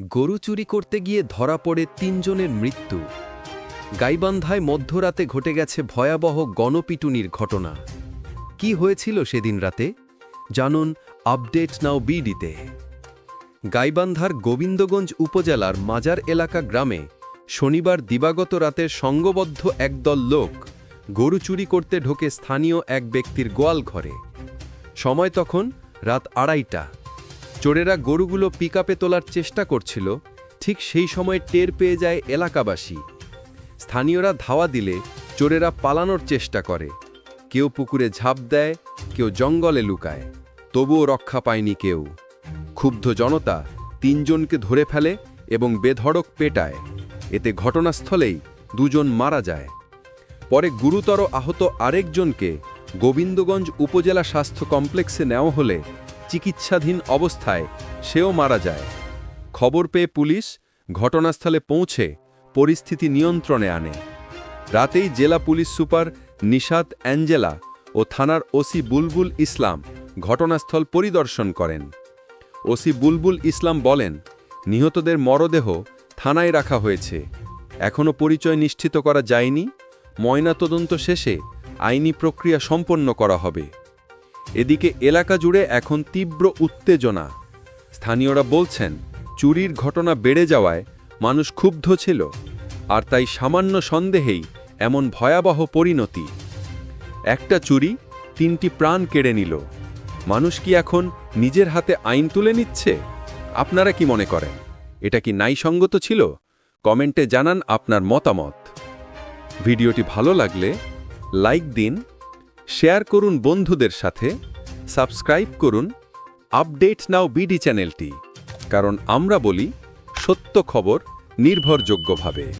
গরু চুরি করতে গিয়ে ধরা পড়ে তিনজনের মৃত্যু। গাইবান্ধায় মধ্যরাতে ঘটে গেছে ভয়াবহ গণপিটুনির ঘটনা। কি হয়েছিল সেদিন রাতে? জানুন আপডেট নাও বিডিতে। গাইবান্ধার গোবিন্দগঞ্জ উপজেলার মাজার এলাকা গ্রামে শনিবার দিবাগত রাতে সঙ্গবদ্ধ একদল লোক গরু চুরি করতে ঢোকে স্থানীয় এক ব্যক্তির গোয়াল ঘরে। সময় তখন রাত আড়াইটা। চোরেরা গরুগুলো পিকআপে তোলার চেষ্টা করছিল, ঠিক সেই সময় টের পেয়ে যায় এলাকাবাসী। স্থানীয়রা ধাওয়া দিলে চোরেরা পালানোর চেষ্টা করে। কেউ পুকুরে ঝাঁপ দেয়, কেউ জঙ্গলে লুকায়। তবুও রক্ষা পায়নি কেউ। ক্ষুব্ধ জনতা তিনজনকে ধরে ফেলে এবং বেধড়ক পেটায়। এতে ঘটনাস্থলেই দুজন মারা যায়। পরে গুরুতর আহত আরেকজনকে গোবিন্দগঞ্জ উপজেলা স্বাস্থ্য কমপ্লেক্সে নেওয়া হলে চিকিৎসাধীন অবস্থায় সেও মারা যায়। খবর পেয়ে পুলিশ ঘটনাস্থলে পৌঁছে পরিস্থিতি নিয়ন্ত্রণে আনে। রাতেই জেলা পুলিশ সুপার নিশাত অ্যাঞ্জেলা ও থানার ওসি বুলবুল ইসলাম ঘটনাস্থল পরিদর্শন করেন। ওসি বুলবুল ইসলাম বলেন, নিহতদের মরদেহ থানায় রাখা হয়েছে। এখনও পরিচয় নিশ্চিত করা যায়নি। ময়নাতদন্ত শেষে আইনি প্রক্রিয়া সম্পন্ন করা হবে। এদিকে এলাকা জুড়ে এখন তীব্র উত্তেজনা। স্থানীয়রা বলছেন, চুরির ঘটনা বেড়ে যাওয়ায় মানুষ ক্ষুব্ধ ছিল, আর তাই সামান্য সন্দেহেই এমন ভয়াবহ পরিণতি। একটা চুরি তিনটি প্রাণ কেড়ে নিল। মানুষ কি এখন নিজের হাতে আইন তুলে নিচ্ছে? আপনারা কি মনে করেন? এটা কি ন্যায়সঙ্গত ছিল? কমেন্টে জানান আপনার মতামত। ভিডিওটি ভালো লাগলে লাইক দিন শেয়ার করুন বন্ধুদের সাথে, সাবস্ক্রাইব করুন, আপডেট নাও বিডি চ্যানেলটি, কারণ আমরা বলি সত্য খবর নির্ভরযোগ্যভাবে।